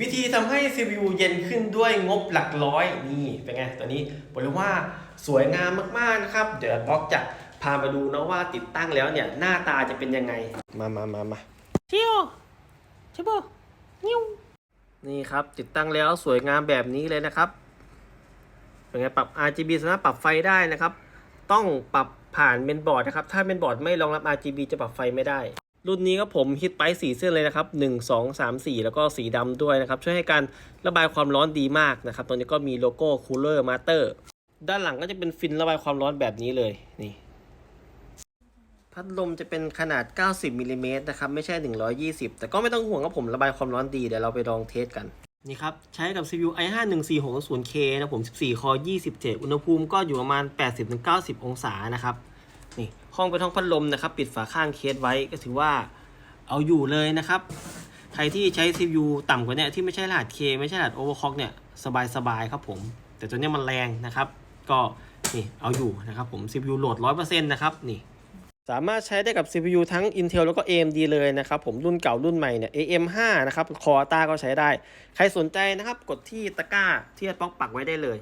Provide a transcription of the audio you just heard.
วิธีทำให้ CPU เย็นขึ้นด้วยงบหลักร้อยนี่เป็นไงตัวนี้บอกเลยว่าสวยงามมากๆนะครับ เดี๋ยวบล็อกจะพามาดูนะว่าติดตั้งแล้วเนี่ยหน้าตาจะเป็นยังไง มามามามาเที่ยวใช่ปะนิ้วนี่ครับติดตั้งแล้วสวยงามแบบนี้เลยนะครับ เป็นไงปรับ RGB สามารถปรับไฟได้นะครับ ต้องปรับผ่านเมนบอร์ดนะครับ ถ้าเมนบอร์ดไม่รองรับ RGB จะปรับไฟไม่ได้ รุ่นนี้ก็ผมฮิตไปสีเส้นเลยนะครับ 1 2 3 4 แล้วก็สีดำด้วยนะครับ ช่วยให้การระบายความร้อนดีมากนะครับ ตรงนี้ก็มีโลโก้ Cooler Master ด้านหลังก็จะเป็นฟินระบายความร้อนแบบนี้เลยนี่ พัดลมจะเป็นขนาด 90มิลลิเมตรนะครับ ไม่ใช่ 120 แต่ก็ไม่ต้องห่วงครับผมระบายความร้อนดีเดี๋ยวเราไปลองเทสกันนี่ครับ ใช้กับ CPU i5 1 4 6 0 k นะผม 14 คอ 27 อุณหภูมิก็อยู่ประมาณ 80-90 องศานะครับ นี่ห้องเป็นห้องพัดลมนะครับปิดฝาข้างเคสไว้ก็ถือว่าเอาอยู่เลยนะครับใครที่ใช้ CPU ต่ำกว่านี้ที่ไม่ใช่รหัส K ไม่ใช่รหัส Overclock เนี่ยสบายๆครับผม แต่ตัวเนี้ยมันแรงนะครับ ก็นี่เอาอยู่นะครับผม CPU โหลด 100%นะครับนี่สามารถใช้ได้กับ CPU ทั้ง Intel แล้วก็ AMD เลยนะครับผมรุ่นเก่ารุ่นใหม่เนี่ย AM5 นะครับ Core ตาก็ใช้ได้ ใครสนใจนะครับ กดที่ตะกร้าที่อัดป๊อกปักไว้ได้เลย